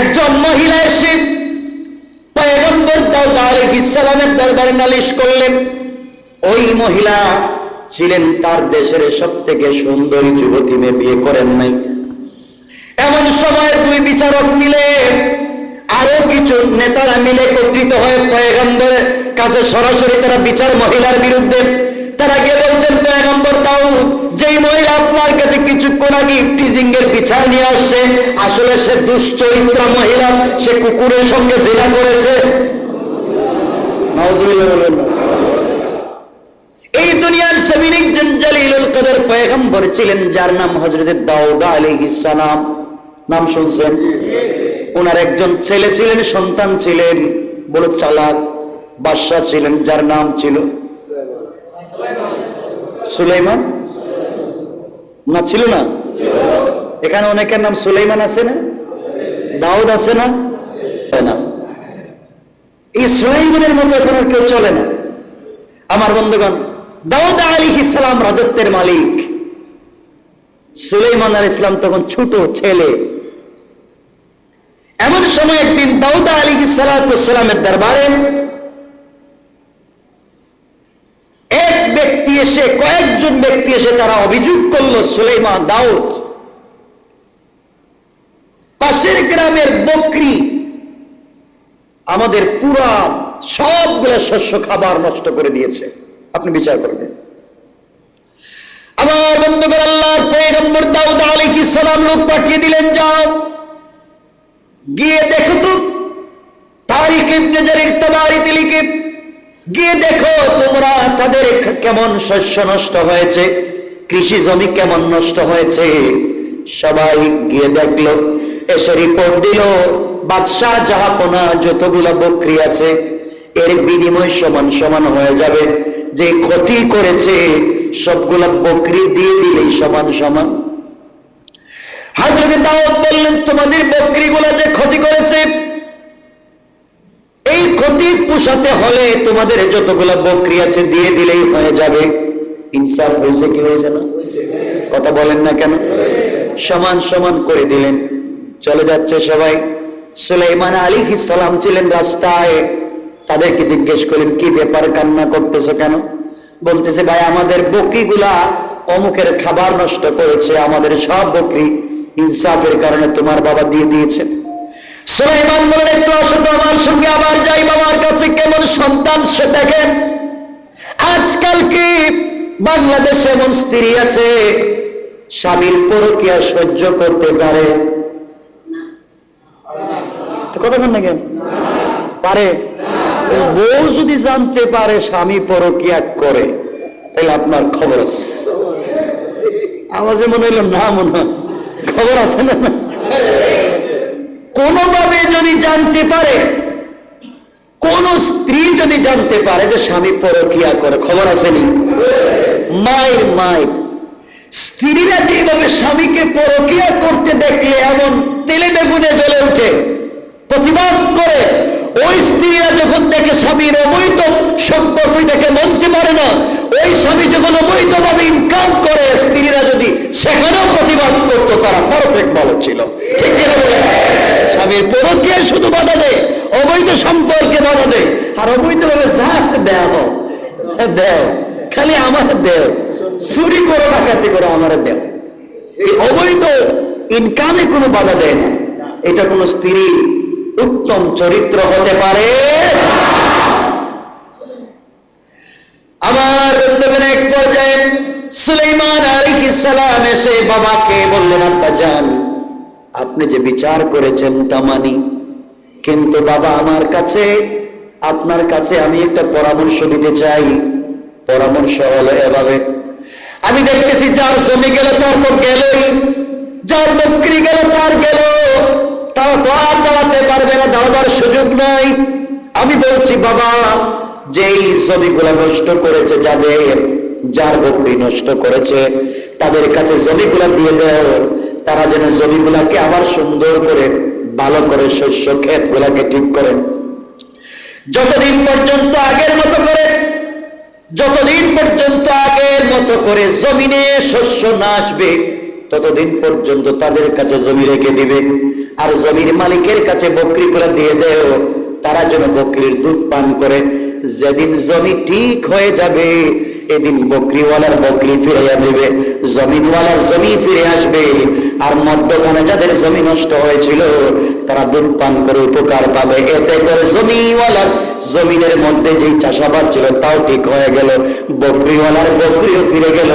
একজন মহিলা এসে পয়গম্বর দাউদ আলাইহিস সালামের দরবারে নালিশ করলেন, ওই মহিলা ছিলেন তার দেশের সব থেকে সুন্দরী যুবতী মেয়ে, বিয়ে করেন নাই। এমন সময় দুই বিচারক মিলে আরও কিছু নেতারা মিলে একত্রিত হয়ে পয়গম্বরের কাছে সরাসরি তারা বিচার মহিলার বিরুদ্ধে তারা গিয়ে বলছেন, পয়গম্বর দাউদ, যেই মহিলা আপনার কাছে কিছুক্ষণ আগে টিজিং এর নিয়ে আসছে, আসলে সে দুশ্চরিত্রা মহিলা, সে কুকুরের সঙ্গে জেলা করেছে। এই দুনিয়ার সাবিনিক জঞ্জালিলুল কদর পয়গম্বর ছিলেন, যার নাম হযরত দাউদ আলাইহিস সালাম। নাম শুনছেন? ওনার একজন ছেলে ছিলেন, সন্তান ছিলেন বড় চালাক, বাদশাহ ছিলেন, যার নাম ছিল সুলাইমান? না, ছিল না? এখানে অনেকের নাম সুলাইমান আছে না? দাউদ আছে না? না। এই সুলাইমানের মতো এখন আর কেউ চলে না। আমার বন্ধুগণ, দাউদ আলী ইসলাম রাজত্বের মালিক। সুলাইমান আল ইসলাম তখন ছোট ছেলে। এমন সময় একদিন দাউদ আলী সালামের দরবারে এক ব্যক্তি এসে কয়েকজন ব্যক্তি এসে তারা অভিযোগ করল, সুলাইমান দাউদ। পাশের গ্রামের বকরি, আমাদের পুরা সবগুলো শস্য খাবার নষ্ট করে দিয়েছে। আপনি বিচার করে দেন। আমার বন্ধুগণ, আল্লাহর পয়গম্বর দাউদ আলাইহিস সালাম লোক পাঠিয়ে দিলেন, যাও। গিয়ে দেখো তো, তারিখ ইবনে জারির তাবারিতে লিখে গিয়ে দেখো তোমরা তাদের কেমন শস্য নষ্ট হয়েছে, কৃষি জমি কেমন নষ্ট হয়েছে। সবাই গিয়ে দেখল, এসে রিপোর্ট দিল, বাদশাহ জাহাপনা যতগুলা বকরি আছে, এর বিনিময় সমান সমান হয়ে যাবে। যে ক্ষতি করেছে, সবগুলা বকরি দিয়ে দিলেই সমান সমান। হাজরত দাওয়াত বললেন, তোমাদের বকরিগুলা যে ক্ষতি করেছে পোষাতে হলে তোমাদের যতগুলা বকরি আছে দিয়ে দিলেই হয়ে যাবে। ইনসাফ হয়েছে কি হয়েছে না? কথা বলেন না কেন? সমান সমান করে দিলেন। চলে যাচ্ছে সবাই। সুলাইমান আলী সালাম ছিলেন রাস্তায়। তাদেরকে জিজ্ঞেস করলেন, কি ব্যাপার কান্না করতেছো কেন? বলতেছে, ভাই, আমাদের বকরিগুলা অমুকের খাবার নষ্ট করেছে। আমাদের সব বকরি ইনসাফের কারণে তোমার বাবা দিয়ে দিয়েছে। সুলাইমান বলেন, একটু আসো তো আমার সঙ্গে আবার যাই বাবার কাছে কেমন সন্তান সে দেখেন। আজকাল কি বাংলাদেশে এমন স্ত্রী আছে, স্বামীর পরকিয়া সহ্য করতে পারে? কথা বল না কেন? পারে। বউ যদি জানতে পারে স্বামী পরকিয়া করে, তাহলে আপনার খবর আছে। আওয়াজে মনে হইল, না মনে খবর আছে না? কোনোভাবে যদি জানতে পারে, কোন স্ত্রী যদি জানতে পারে যে স্বামী পরকিয়া করে, খবর আসেনি? মায়ের মায়ের স্ত্রীরা যেভাবে স্বামীকে পরকিয়া করতে দেখলে, এমন তেলে বেগুনে জ্বলে উঠে, প্রতিবাদ করে, ওই স্ত্রীরা যখন দেখে স্বামীর অবৈধ সম্পত্তিটাকে মানতে পারে না, ওই স্বামী যখন অবৈধভাবে ইনকাম করে, স্ত্রীরা যদি সেখানেও প্রতিবাদ করতো, তারা পারফেক্ট ভালো ছিল ঠিক কিনা বলে স্বামীর পরকে শুধু বাধা দেয় অবৈধ সম্পর্কে বাধা দেয় আর অবৈধভাবে যা আছে হোক দেও। খালি আমার দেও। চুরি করে, ডাকাতি করে, আমার দেও। এই অবৈধ ইনকামে কোনো বাধা দেয় না। এটা কোনো স্ত্রী উত্তম চরিত্র হতে পারে? আমার বন্ধুগণ, এক পর্যায়ে সুলাইমান আলাইহিস সালাম এসে বাবাকে বললেন, আব্বা যান আপনি যে বিচার করেছেন তা মানি। কিন্তু বাবা আমার কাছে, আপনার কাছে আমি একটা পরামর্শ দিতে চাই। পরামর্শ হলো এভাবে। আমি দেখতেছি যার জমি গেল, তার তো গেলই। যার বকরি গেল, তার গেল। তাও তো আর দাঁড়াতে পারবে না, দাঁড়াবার সুযোগ নাই। আমি বলছি, বাবা, যেই জমিগুলো নষ্ট করেছে যাদের, যার বকরি নষ্ট করেছে, তাদের কাছে জমিগুলা দিয়ে দেও। তারা যেন জমিগুলাকে আবার সুন্দর করে ভালো করে শস্য ক্ষেত গুলাকে ঠিক করেন। যতদিন পর্যন্ত আগের মতো করে, যতদিন পর্যন্ত আগের মতো করে জমিনে শস্য না আসবে, ততদিন পর্যন্ত তাদের কাছে জমি রেখে দিবে। আর জমির মালিকের কাছে বকরিগুলো দিয়ে দেও, তারা যেন বকরির দুধ পান করে। যেদিন জমি ঠিক হয়ে যাবে, এদিন বকরিওয়ালার বকরি ফিরে দেবে। জমিনওয়ালার জমি ফিরে আসবে আর মধ্যখানে যাদের জমি নষ্ট হয়েছিল, তারা দুধ পান করে উপকার পাবে। এতে করে জমিওয়ালার জমিনের মধ্যে যেই চাষাবাদ ছিল, তাও ঠিক হয়ে গেল। বকরিওয়ালার বকরিও ফিরে গেল।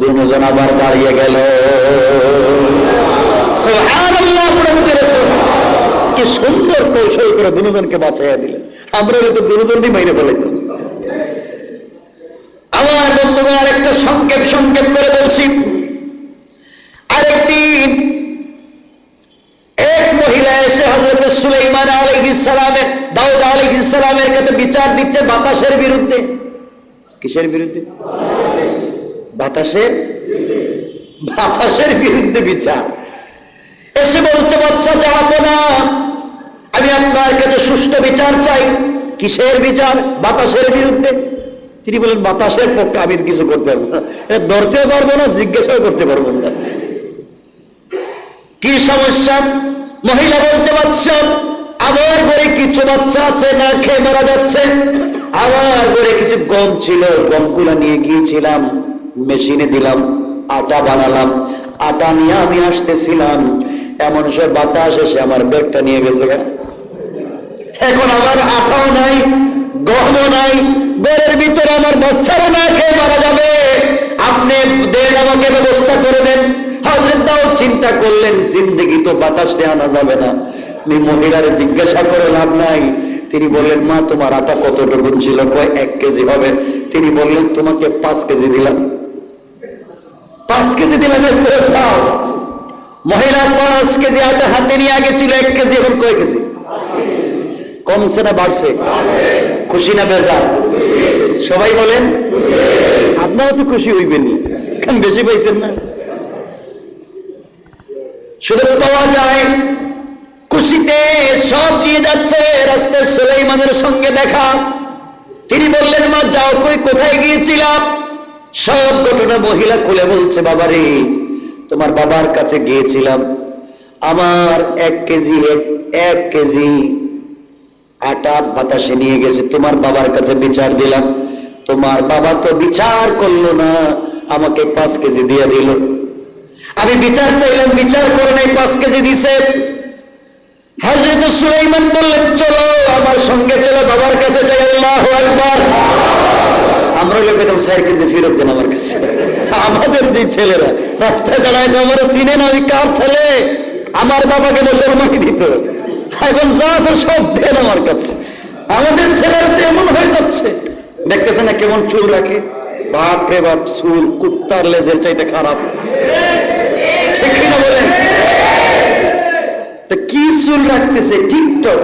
দুজন আবার দাঁড়িয়ে গেল। কি সুন্দর কৌশল করে দুজনকে বাঁচাইয়া দিলেন। আমরা তো দুজনই মাইরে ফেলাইতাম। আমার বন্ধুগণ, আরেকটা সংক্ষেপ সংক্ষেপ করে বলছি। আরেকটি এক মহিলা এসে হজরত সুলাইমান আলাইহিস সালামের দাউদ আলাইহিস সালামের কাছে বিচার দিচ্ছে বাতাসের বিরুদ্ধে। কিসের বিরুদ্ধে? বাতাসের? বাতাসের বিরুদ্ধে বিচার। এসে বলছে বাচ্চা না। আমি আপনার কাছে সুষ্ঠু বিচার চাই। কিসের বিচার? বাতাসের বিরুদ্ধে। তিনি বলেন বাতাসের পক্ষে আমি কিছু করতে পারব না। ধরতে পারব না, জিজ্ঞাসাও করতে পারব না। কি সমস্যা? মহিলা বলতে পারছেন আমার ঘরে কিছু বাচ্চা আছে, না খেয়ে মারা যাচ্ছে। আমার ঘরে কিছু গম ছিল, গমগুলো নিয়ে গিয়েছিলাম, মেশিনে দিলাম, আটা বানালাম। আটা নিয়ে আমি আসতেছিলাম। এমন সে বাতাস এসে আমার ব্যাগটা নিয়ে গেছে। এখন আমার আটাও নাই গহমও নাই, ঘরের ভিতরে আমার বাচ্চারা না খেয়ে মারা যাবে। আপনি দেন আমাকে ব্যবস্থা করে দেন। চিন্তা করলেন, জিন্দগি তো বাতাস আনা যাবে না। আমি মহিলারে জিজ্ঞাসা করে লাভ নাই। তিনি বললেন, মা, তোমার আটা কতটুকু ছিল? কয়, এক কেজি হবে। তিনি বললেন, তোমাকে পাঁচ কেজি দিলাম। পাঁচ কেজি দিলাম মহিলা পাঁচ কেজি আটা হাতে নিয়ে আগে ছিল এক কেজি, এখন কয় কেজি? কমছে না বাড়ছে? খুশি না বেজার? সবাই বলেন, আপনারা তো খুশি হইবেনি কারণ বেশি পাইছেন না। শুধু পাওয়া যায়। খুশিতে সব নিয়ে যাচ্ছে রাস্তার সুলাইমানের সঙ্গে দেখা। তিনি বললেন, মা, যাও কই, কোথায় গিয়েছিলাম? সব ঘটনা মহিলা খুলে বলছে, বাবারে, তোমার বাবার কাছে গিয়েছিলাম। আমার এক কেজি এক কেজি আটা বাতাসে নিয়ে গেছে। তোমার বাবার কাছে বিচার দিলাম। তোমার বাবা তো বিচার করল না, আমাকে পাঁচ কেজি দিয়ে দিল। আমি বিচার চাইলাম, বিচার করে নাই, পাঁচ কেজি দিছে। হজরত সুলাইমান বললেন, চলো, আমার সঙ্গে চলো, বাবার কাছে যাই, আল্লাহ একবার আমরা লোক পেতাম চার কেজি ফেরত দেন আমার কাছে। আমাদের যে ছেলেরা, রাস্তায় দাঁড়ায় আমার চিনে না আমি কার ছেলে? আমার বাবাকে মুসলমানি দিত। এখন যা আছে সব দেন আমার কাছে। আমাদের ছেলের তো এমন হয়ে যাচ্ছে। দেখতেছে না কেমন চুল রাখে? বাপ রে বাপ, চুল কুত্তার লেজের চাইতে খারাপ। কি চুল রাখতেছে? টিকটক।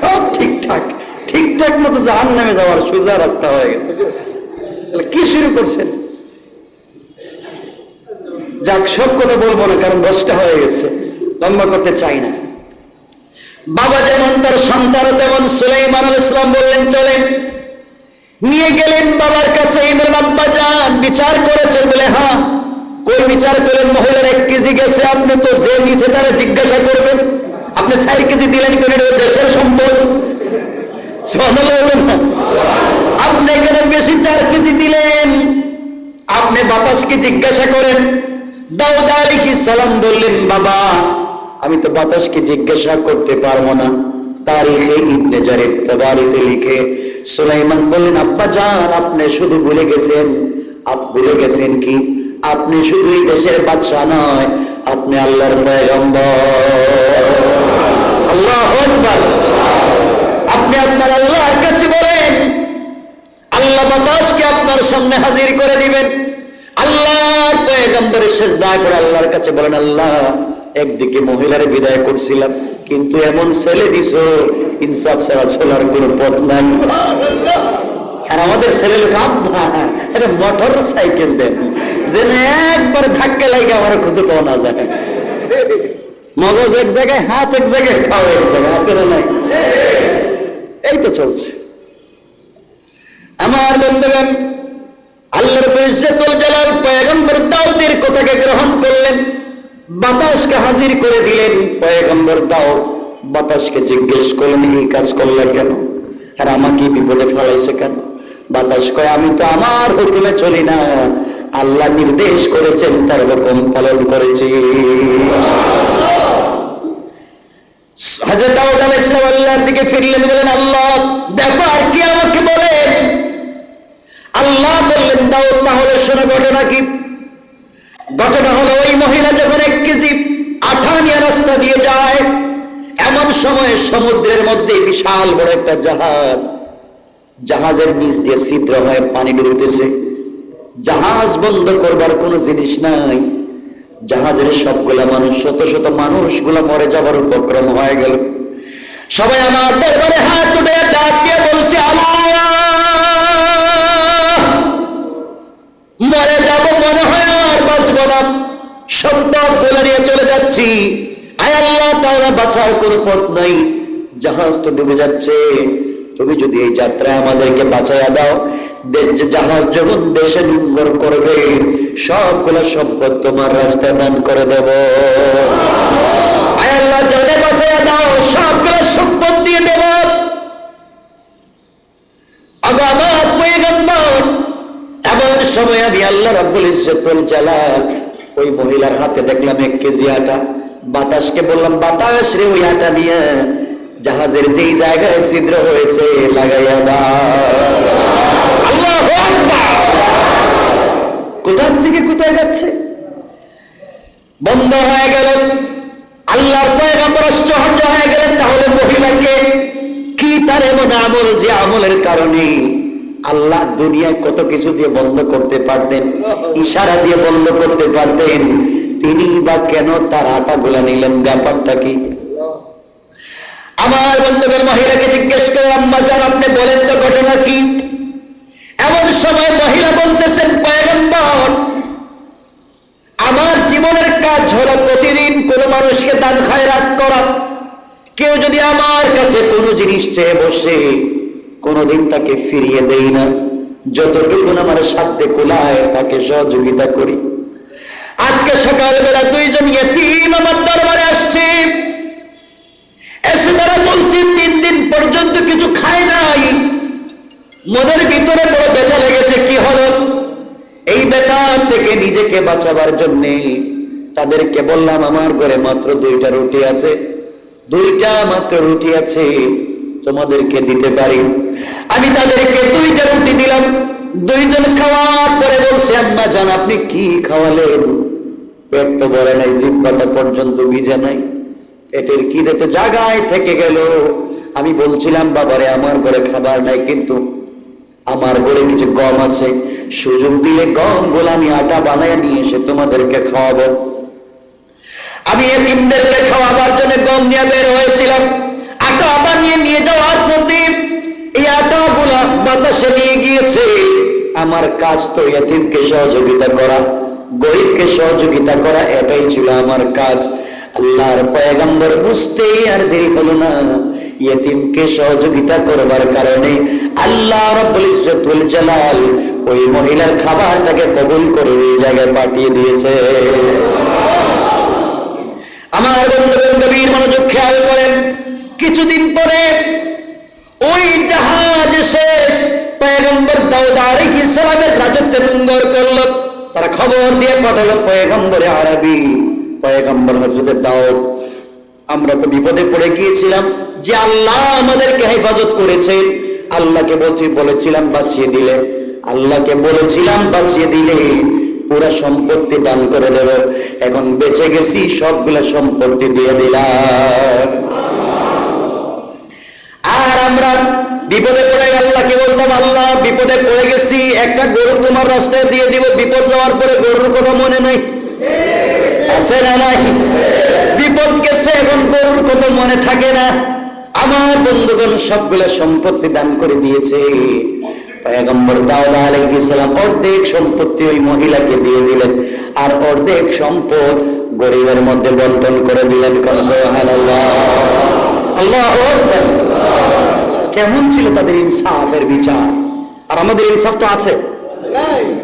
সব ঠিকঠাক। ঠিকঠাক মতো জাহান নামে যাওয়ার সোজা রাস্তা হয়ে গেছে। তাহলে কি শুরু করছেন? যাক, সব কথা বলব না, কারণ দশটা হয়ে গেছে। লম্বা করতে চাই না। বাবা যেমন তার সন্তান, তেমন সুলাইমান আল ইসলাম বললেন, চলেন। নিয়ে গেলেন বাবার কাছে আব্বা যান, বিচার করেছেন বলে হ্যাঁ কই বিচার করেন? মহিলার এক কেজি গেছে আপনি তো যে নিচে তারা জিজ্ঞাসা করবেন। আপনি চার কেজি দিলেন এটা দেশের সম্পদ। আপনি এখানে বেশি চার কেজি দিলেন। আপনি বাতাসকে জিজ্ঞাসা করেন দাউদ আলাইহিস সালাম, বললেন, বাবা, আমি তো বাতাসকে জিজ্ঞাসা করতে পারব না। তারিখে ইবনে জারির তাবারিতে লিখে সুলাইমান বললেন, আব্বা জান, আপনি শুধু ভুলে গেছেন। আপ ভুলে গেছেন কি? আপনি শুধুই দেশের বাদশা নয়, আপনি আল্লাহর পয়গম্বর। আল্লাহু আপনি আপনার আল্লাহর কাছে বলেন, আল্লাহ বাতাসকে আপনার সামনে হাজির করে দিবেন। আল্লাহর পয়গম্বরের শেষ দায় করে আল্লাহর কাছে বলেন, আল্লাহ একদিকে মহিলার বিদায় করছিলাম, কিন্তু এমন ছেলে দিছ, ইনসাফ ছাড়া চলার কোনো পথ নাই। আর আমাদের ছেলে লোক মোটর সাইকেল দেন। যে একবার ধাক্কা লাগে আমার খুঁজে পাওয়া না যায়। মগজ এক জায়গায়, হাত এক জায়গায় খাও এক জায়গায়, আছে না নাই? এই তো চলছে। আমার বন্ধুগণ, আল্লাহর জালাল, পয়গম্বর দাউদের কথাকে গ্রহণ করলেন। বাতাসকে হাজির করে দিলেন। পয়গম্বর, দাও, বাতাসকে জিজ্ঞেস করলেন, এই কাজ করলে কেন? আর আমাকে বিপদে ফেলাইছে কেন? বাতাস কয়, আমি তো আমার হুকুমে চলি না। আল্লাহ নির্দেশ করেছেন, তার হুকুম পালন করেছি। হাজরত দাউদ আলাইহিস সালাম আল্লাহর দিকে ফিরলেন বলেন আল্লাহ, ব্যাপার কি আমাকে বলেন? আল্লাহ বললেন, দাউদ, তাহলে শোনো ঘটনা কি? ঘটনা হলো ওই মহিলা যখন এক কেজি আঠা রাস্তা দিয়ে যায়, এমন সময় সমুদ্রের মধ্যে বিশাল বড় একটা জাহাজ, জাহাজের নিচ দিয়ে ছিদ্র হয়ে পানি ডুবতেছে জাহাজ বন্ধ করবার কোনো জিনিস নাই। জাহাজের সবগুলা মানুষ, শত শত মানুষগুলা মরে যাবার উপক্রম হয়ে গেল। সবাই আমার দরবারে হাত উঠে ডাক দিয়ে বলছে, আল্লাহ! মরে যাব মনে হয় বাঁচব না সত্য তুলে নিয়ে চলে যাচ্ছি। বাঁচার পথ নাই। জাহাজ তো ডুবে যাচ্ছে। তুমি যদি এই যাত্রায় আমাদেরকে বাঁচাইয়া দাও জাহাজ যখন দেশে নোঙ্গর করবে, সবগুলো সম্পদ তোমার রাস্তায় দান করে দেব। আয় জানে বাঁচাইয়া দাও সবগুলো সম্পদ দিয়ে দেব আগামাত পয়গম্বর এমন সময় আমি আল্লাহ রাব্বুল ইজ্জতুল জালাল, ওই মহিলার হাতে দেখলাম এক কেজি আটা। বাতাসকে বললাম, বাতাস রে ওই আটা নিয়ে, জাহাজের যেই জায়গায় ছিদ্র হয়েছে, লাগাইয়া দাও। কোথার থেকে কোথায় যাচ্ছে? বন্ধ হয়ে গেল। আল্লাহর পয়গম্বর আশ্চর্য হয়ে গেলেন, তাহলে মহিলাকে কি তার এমন আমল যে আমলের কারণে আল্লাহ দুনিয়ায় কত কিছু দিয়ে বন্ধ করতে পারতেন, ইশারা দিয়ে বন্ধ করতে পারতেন। তিনি বা কেন তার আটা গুলা নিলেন? ব্যাপারটা কি? আমার বন্ধুদের মহিলাকে জিজ্ঞেস করে, আম্মা যান আপনি বলেন তো ঘটনা কি? এমন সময় মহিলা বলতেছেন, পয়গম্বর, আমার জীবনের কাজ হলো প্রতিদিন কোনো মানুষকে দান খায়রাত করা। কেউ যদি আমার কাছে কোনো জিনিস চেয়ে বসে কোনোদিন তাকে ফিরিয়ে দেই না। যতটুকু আমার সাধ্যে কোলায়, তাকে সহযোগিতা করি। আজকে সকালবেলা দুইজন ইয়েতিম আমার দরবারে আসছে। এসে তারা বলছে, তিন দিন পর্যন্ত কিছু খায় নাই। মনের ভিতরে বড় ব্যথা লেগেছে, কি হলো? এই ব্যথা থেকে নিজেকে বাঁচাবার জন্য তাদেরকে বললাম, আমার ঘরে মাত্র দুইটা রুটি আছে। দুইটা মাত্র রুটি আছে। তোমাদেরকে দিতে পারি। আমি তাদেরকে দুইটা রুটি দিলাম। দুইজন খাওয়ার পরে বলছে, আম্মা জান, আপনি কি খাওয়ালেন? পেট তো ভরে নাই, জিব্বাটা পর্যন্ত ভিজে নাই। পেটের খিদে তো জায়গায় থেকে গেল। আমি বলছিলাম, বাবারে, আমার ঘরে খাবার নাই, কিন্তু আমার ঘরে কিছু গম আছে। সুযোগ দিলে গমগুলো আমি আটা বানায় নিয়ে এসে তোমাদেরকে খাওয়াবো। আমি এতিমদেরকে খাওয়াবার জন্য গম নিয়ে বের হয়েছিলাম। আটা বানিয়ে নিয়ে যাওয়ার প্রতি এই বাতাসে নিয়ে গিয়েছে। আমার কাজ তো সহযোগিতা করা, গরিবকে সহযোগিতা করা, এটাই ছিল আমার কাজ। আল্লাহর পয়গম্বর বুঝতে আর দেরি না। সহযোগিতা করবার কারণে আল্লাহ রাব্বুল জালাল ওই মহিলার খাবারটাকে কবুল করে ওই জায়গায় পাঠিয়ে দিয়েছে। আমার মনোযোগ খেয়াল করেন। কিছুদিন পরে ওই জাহাজ শেষ। পয়গম্বর দাউদ আলাইহিস সালামের রাজত্বে নোঙ্গর করল। তারা খবর দিয়ে পাঠালো, পয়গম্বরে আরবি, পয়গম্বর হযরত দাউদ, আমরা তো বিপদে পড়ে গিয়েছিলাম। যে আল্লাহ আমাদেরকে হেফাজত করেছেন, আল্লাহকে বলছি, বলেছিলাম, বাঁচিয়ে দিলে। আল্লাহকে বলেছিলাম, বাঁচিয়ে দিলে। পুরা সম্পত্তি দান করে দেব। এখন বেঁচে গেছি, সবগুলা সম্পত্তি দিয়ে দিলাম। আমরা বিপদে পড়ে আল্লাহকে বলতাম, আল্লাহ, বিপদে পড়ে গেছি, একটা গরু তোমার রাস্তায় দিয়ে দিব, বিপদ যাওয়ার পরে গরুর কথা মনে নাই? আছে না নাই? বিপদ গেছে, এখন গরুর কথা মনে থাকে না। আমার বন্ধুগণ সবগুলো সম্পত্তি দান করে দিয়েছে। অর্ধেক সম্পত্তি ওই মহিলাকে দিয়ে দিলেন, আর অর্ধেক সম্পদ গরিবের মধ্যে বন্টন করে দিলেন। সুবহানাল্লাহ। আল্লাহু আকবার। কেমন ছিল তাদের ইনসাফের বিচার? আর আমাদের ইনসাফ তো আছে।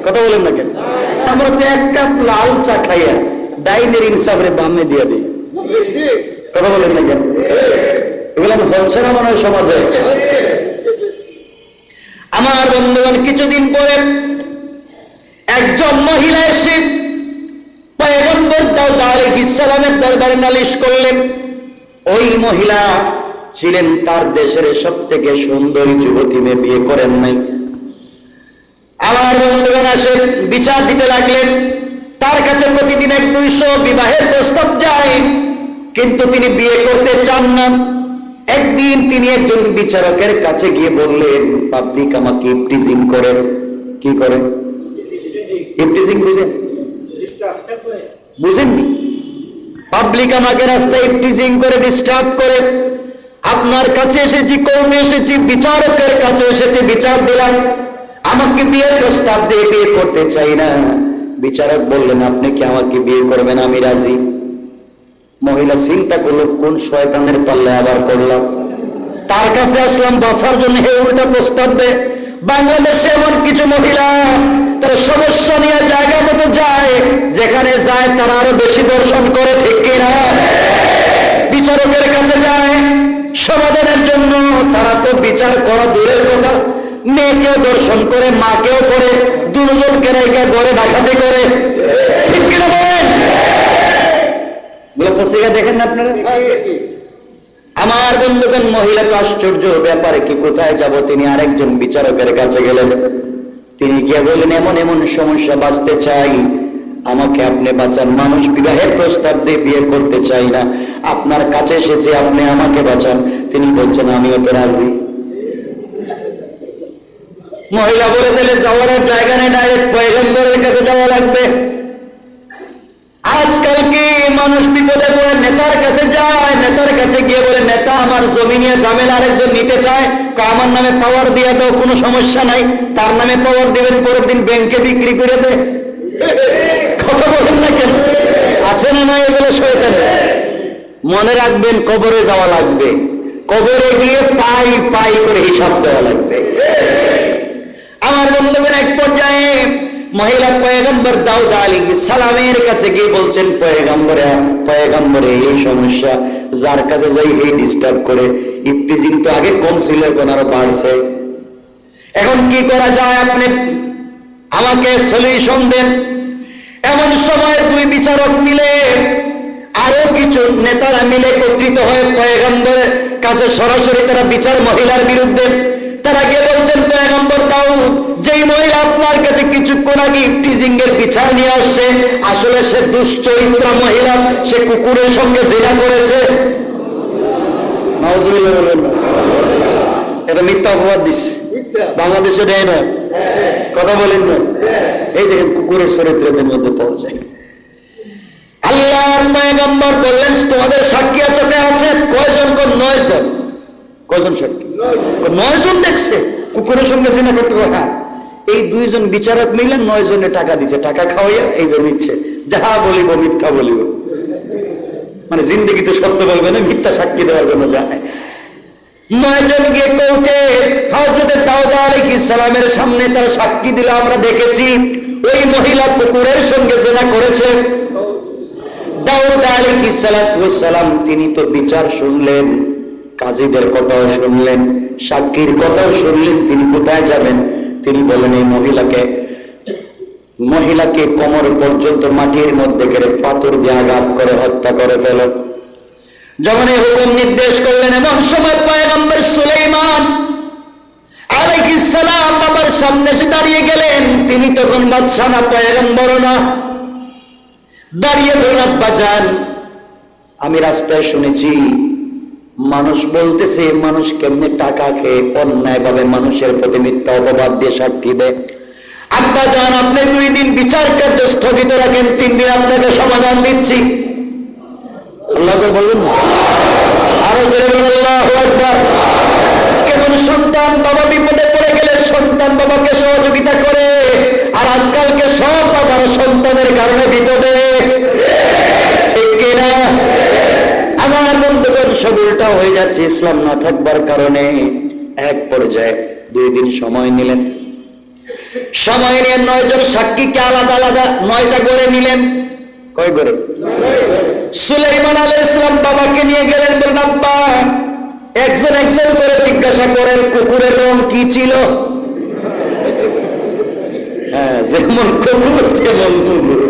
কথা বলেন না কেন? আমরা তো এক কাপ লাল চা খাইয়া ডাইনের ইনসাফরে বামে দিয়ে দিই। কথা বলেন না কেন? এগুলো হচ্ছে না মনে সমাজে। আমার বন্ধুগণ কিছুদিন পরে একজন মহিলা এসে পয়গম্বর দাউদ আলাইহিস সালামের দরবারে নালিশ করলেন ওই মহিলা ছিলেন তার দেশের সব থেকে সুন্দরী যুবতী মেয়ে, বিয়ে করেন নাই। আমার বন্ধুগণ আসে, বিচার দিতে লাগলেন। তার কাছে প্রতিদিন এক দুইশো বিবাহের প্রস্তাব যায়, কিন্তু তিনি বিয়ে করতে চান না। একদিন তিনি একজন বিচারকের কাছে গিয়ে বললেন, পাবলিক আমাকে ইপটিজিং করে। কি করে? ইপটিজিং বুঝেন? বুঝেননি? পাবলিক আমাকে রাস্তায় ইপটিজিং করে, ডিস্টার্ব করে। আপনার কাছে এসেছি কোর্টে এসেছি, বিচারকের কাছে এসেছি, বিচার দিলাম। আমাকে বিয়ের প্রস্তাব দিয়ে বিয়ে করতে চাই না। বিচারক বললেন, আপনি কি আমাকে বিয়ে করবেন? আমি রাজি। মহিলা চিন্তা করল, কোন শয়তানের পাল্লে আবার করলাম তার কাছে আসলাম, বাঁচার জন্য হে উল্টা প্রস্তাব দে। বাংলাদেশে এমন কিছু মহিলা, তারা সমস্যা নিয়ে জায়গা মতো যায়, যেখানে যায় তারা আরও বেশি দর্শন করে, ঠিক কিনা? বিচারকের কাছে যায়। সমাধানের জন্য তারা তো বিচার করা দূরের কথা। মেয়েকেও দর্শন করে, মাকেও করে, দুজনকে রেখে ঘরে ডাকাতি করে। ঠিক কিনা বলেন? পত্রিকা দেখেন না আপনারা? আমার বন্ধুগণ, মহিলা তো আশ্চর্য, ব্যাপারে কি, কোথায় যাব? তিনি আরেকজন বিচারকের কাছে গেলেন। তিনি গিয়ে বললেন, এমন এমন সমস্যা বাঁচতে চাই। আমাকে আপনি বাঁচান। মানুষ বিবাহের প্রস্তাব দিয়ে বিয়ে করতে চাই না। আপনার কাছে এসেছে আপনি আমাকে বাঁচান, তিনি বলছেন, আমিও তো রাজি। মহিলা বলে দিলে যাওয়ার জায়গা নেই ডাইরেক্ট পয়গম্বরের কাছে যাওয়া লাগবে। আজকাল কি মানুষ বিপদে পড়ে, নেতার কাছে যায়, নেতার কাছে গিয়ে বলে, নেতা, আমার জমি নিয়ে ঝামেলা আরেকজন নিতে চায়। আমার নামে পাওয়ার দিয়ে দাও, কোনো সমস্যা নাই। তার নামে পাওয়ার দিবেন, পরের দিন ব্যাংকে বিক্রি করে দে। কথা বলেন না কেন? আছে না নয় এগুলো শয়তান মনে রাখবেন, কবরে যাওয়া লাগবে। কবরে গিয়ে পাই পাই করে হিসাব দেওয়া লাগবে। আমার বন্ধুগণ, এক পর্যায়ে মহিলা পয়গম্বর দাউদ আলী সালামের কাছে গিয়ে বলছেন, পয়গম্বরে পয়গম্বরে, এই সমস্যা, যার কাছে যাই এই ডিস্টার্ব করে ইপটিজিং তো আগে কম ছিল, এখন আরও বাড়ছে। এখন কি করা যায় আপনি? আমাকে সলিউশন দেন। এমন সময় দুই বিচারক মিলে আরও কিছু নেতারা মিলে একত্রিত হয়ে পয়গম্বরের কাছে সরাসরি তারা বিচার মহিলার বিরুদ্ধে তারা গিয়ে বলছেন পয়গম্বর দাউদ যেই মহিলা আপনার কাছে কিছুক্ষণ আগে ইপটিজিং এর বিচার নিয়ে আসছে আসলে সে দুশ্চরিত্রা মহিলা সে কুকুরের সঙ্গে জেনা করেছে। এটা মিথ্যা অপবাদ দিচ্ছে। বাংলাদেশে দেয় না। কথা বলেন না। এই দেখেন কুকুরের চরিত্রদের মধ্যে পাওয়া যায়। আল্লাহ পয়গম্বর বললেন, তোমাদের সাক্ষী আছে কয়জন কোন নয় জন সাক্ষী? নয় জন দেখছে। কুকুরের সঙ্গে সিনা করতে পারে হ্যাঁ। এই দুইজন বিচারক মিলে নয় জনে টাকা দিচ্ছে টাকা খাওয়াইয়া এই যে নিচ্ছে। যাহা বলিব, মিথ্যা বলিব। মানে জিন্দিগিতে সত্য বলবে না, মিথ্যা সাক্ষী দেওয়ার জন্য যায়। নয়জন গিয়ে কোর্টে হজরতের দাউদ আলাইহিস সালামের সামনে তারা সাক্ষী দিল, আমরা দেখেছি ওই মহিলা কুকুরের সঙ্গে জেনা করেছে। দাউদ আলাইহিস সালাম, তিনি তো বিচার শুনলেন, কাজীদের কথাও শুনলেন, সাক্ষীর কথাও শুনলেন, তিনি কোথায় যাবেন? তিনি বলেন, এই মহিলাকে মহিলাকে কোমর পর্যন্ত মাটির মধ্যে কেড়ে পাথর দিয়ে আঘাত করে হত্যা করে ফেল। যখন এই হুকুম নির্দেশ করলেন এমন সময় পয়গম্বর সুলাইমান আলাইহিস সালাম বাবার সামনে এসে দাঁড়িয়ে গেলেন। তিনি তখন বাদশাহ না পয়গম্বর না। দাঁড়িয়ে ধরুন আব্বা যান আমি রাস্তায় শুনেছি, মানুষ বলতেছে, মানুষ কেমনে টাকা খেয়ে অন্যায় ভাবে মানুষের প্রতি মিথ্যা অপবাদ দিয়ে সাক্ষী দেয়। আব্বা যান আপনি দুই দিন বিচার কার্য স্থগিত রাখেন, তিন দিন আপনাকে সমাধান দিচ্ছি। আল্লাহ বলবেন? আরও কেমন সন্তান বাবা বিপদে পড়ে গেলে সন্তান বাবাকে সহযোগিতা করে, আর আজকালকে সব বাবার সন্তানের কারণে বিপদে। ঠিক কিনা আমার বন্ধুগণ, সব উল্টা হয়ে যাচ্ছে, ইসলাম না থাকবার কারণে। এক পর্যায়ে দুই দিন সময় নিলেন। সময় নিয়ে নয়জন সাক্ষীকে আলাদা আলাদা নয়টা করে নিলেন। কয় করে সুলাইমান আলাই ইসলাম বাবাকে নিয়ে গেলেন, বললেন, আব্বা, একজন একজন করে জিজ্ঞাসা করেন, কুকুরের রং কি ছিল? হ্যাঁ যেমন কুকুর, তেমন কুকুর।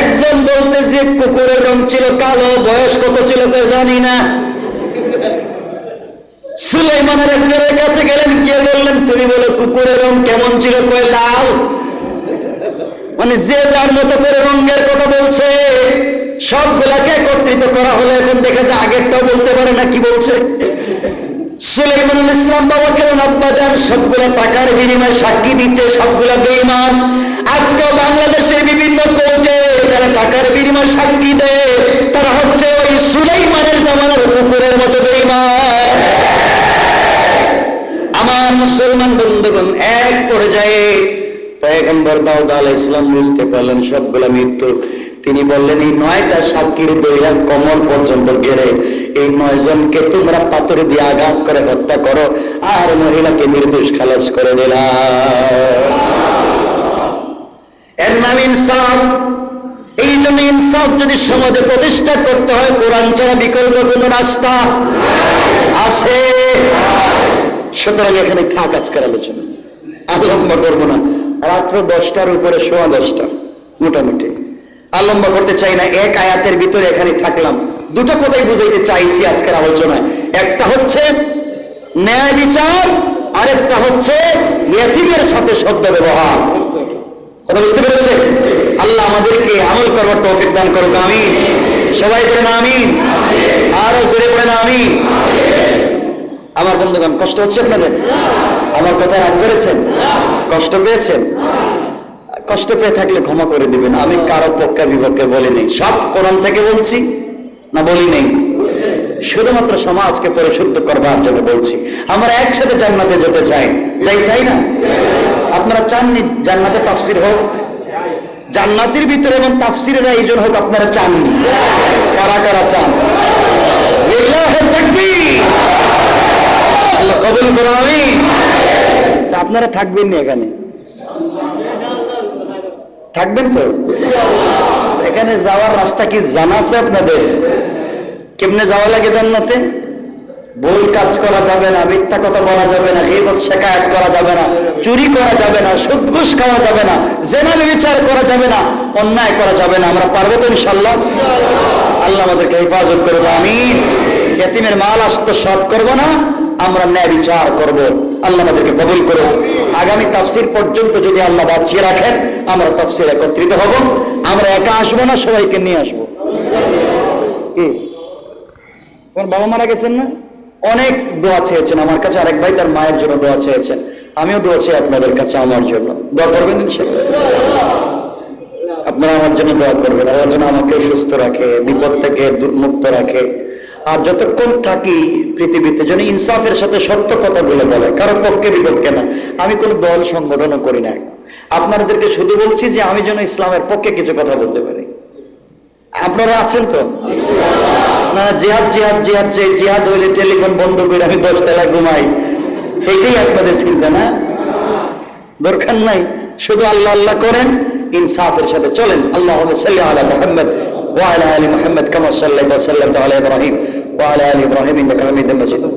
একজন বলতে যে কুকুরের রং ছিল কালো, বয়স কত ছিল তো জানি না। সুলাইমানের একজনের কাছে গেলেন, কে বললেন, তুমি বলো কুকুরের রং কেমন ছিল? কয়, লাল। মানে যে যার মতো করে রঙের কথা বলছে। সবগুলাকে একত্রিত করা হলো এখন দেখে যে আগেরটাও বলতে পারে না কি বলছে। সুলাইমানুল ইসলাম বাবা কেমন আব্বা যান সবগুলা টাকার বিনিময়ে সাক্ষী দিচ্ছে বেইমান বাংলাদেশের বিভিন্ন কোর্টে যারা টাকার বিনিময়ে সাক্ষী দেয়, তারা হচ্ছে ওই সুলাইমানের জামানার কুকুরের মতো বেইমান আমার মুসলমান বন্ধুগণ, এক পর্যায়ে পয়গম্বর দাউদ বুঝতে পারলেন সবগুলা মৃত্যু। তিনি বললেন, এই নয়টা সাক্ষীর দইরা কমর পর্যন্ত গেড়ে। এই নয় জনকে তোমরা পাথরে দিয়ে আঘাত করে হত্যা করো, আর মহিলাকে নির্দোষ খালাস করে দিলাম ইনসাফ। এই জন্য ইনসাফ যদি সমাজে প্রতিষ্ঠা করতে হয়, কোরআন ছাড়া বিকল্প কোন রাস্তা আছে? সুতরাং এখানে থাক আজকের আলোচনা। লম্বা করব না। রাত্র দশটার উপরে, সোয়া দশটা, মোটামুটি। আর করতে চাই না, এক আয়াতের ভিতরে এখানে থাকলাম। দুটো কথাই বুঝাইতে চাইছি আজকের আলোচনায়। একটা হচ্ছে ন্যায় বিচার, আরেকটা হচ্ছে ইয়েতিমের সাথে শব্দ ব্যবহার। কথা বুঝতে পেরেছে? আল্লাহ আমাদেরকে আমল করবার তৌফিক দান করুক আমি সবাই করে না আমি আরও জোরে করে না আমি আমার বন্ধুগণ, কষ্ট হচ্ছে আপনাদের? আমার কথা রাগ করেছেন? কষ্ট পেয়েছেন? কষ্ট পেয়ে থাকলে ক্ষমা করে দিবেন। আমি কারও পক্ষে বিপক্ষে বলি নেই। সব কোরআন থেকে বলছি না বলি নেই? শুধুমাত্র সমাজকে পরিশুদ্ধ করবার জন্য বলছি। আমরা একসাথে জান্নাতে যেতে চাই। যাই, চাই না? আপনারা চাননি জান্নাতে তাফসির হোক? জান্নাতের ভিতরে এবং তাফসিরের আয়োজন হোক, আপনারা চাননি? কারা কারা চান? কবুল আপনারা থাকবেন এখানে? থাকবেন তো? এখানে যাওয়ার রাস্তা কি জানা আছে আপনাদের? কেমনে যাওয়া লাগে জান্নাতে? ভুল কাজ করা যাবে না, মিথ্যা কথা বলা যাবে না, গিবত শেখায়ত করা যাবে না, চুরি করা যাবে না সুদ ঘুষ খাওয়া যাবে না জেনালি বিচার করা যাবে না, অন্যায় করা যাবে না, আমরা পারব তো ইনশাল্লাহ আল্লাহ আমাদেরকে হেফাজত করব আমিন। এতিমের মাল আসতো সৎ করব না, আমরা ন্যায় বিচার করব। আল্লাহ আমাদেরকে কবুল করো আগামী তাফসির পর্যন্ত যদি আল্লাহ বাঁচিয়ে রাখেন, আমরা তাফসির একত্রিত হব। আমরা একা আসব না, সবাইকে নিয়ে আসব। তোমার বাবা মারা গেছেন না? অনেক দোয়া চেয়েছেন আমার কাছে, আরেক ভাই তার মায়ের জন্য দোয়া চেয়েছেন। আমিও দোয়া চাই আপনাদের কাছে, আমার জন্য। দোয়া করবেন আপনারা আমার জন্য দোয়া করবেন। আল্লাহ যেন আমাকে সুস্থ রাখে, বিপদ থেকে মুক্ত রাখে। আর যতক্ষণ থাকি পৃথিবীতে, যেন ইনসাফের সাথে সত্য কথাগুলো বলে, কারও পক্ষে বিপক্ষে না। আমি কোনো দল সংগঠনও করি না আপনাদেরকে শুধু বলছি যে আমি যেন ইসলামের পক্ষে কিছু কথা বলতে পারি। আপনারা আছেন তো? না, জিহাদ জিহাদ জিহাদ, যে জিহাদ হইলে টেলিফোন বন্ধ করে আমি দশ তলায় ঘুমাই। এটাই আপনাদের চিন্তা না? দরকার নাই। শুধু আল্লাহ আল্লাহ করেন, ইনসাফের সাথে চলেন। আল্লাহ সাল্লি আলা মুহাম্মদ। ওয়া আলা আলি মুহাম্মদ কামা সাল্লাল্লাহু আলাইহি ওয়া সাল্লাম আলা ইব্রাহিম ওয়া আলা আলি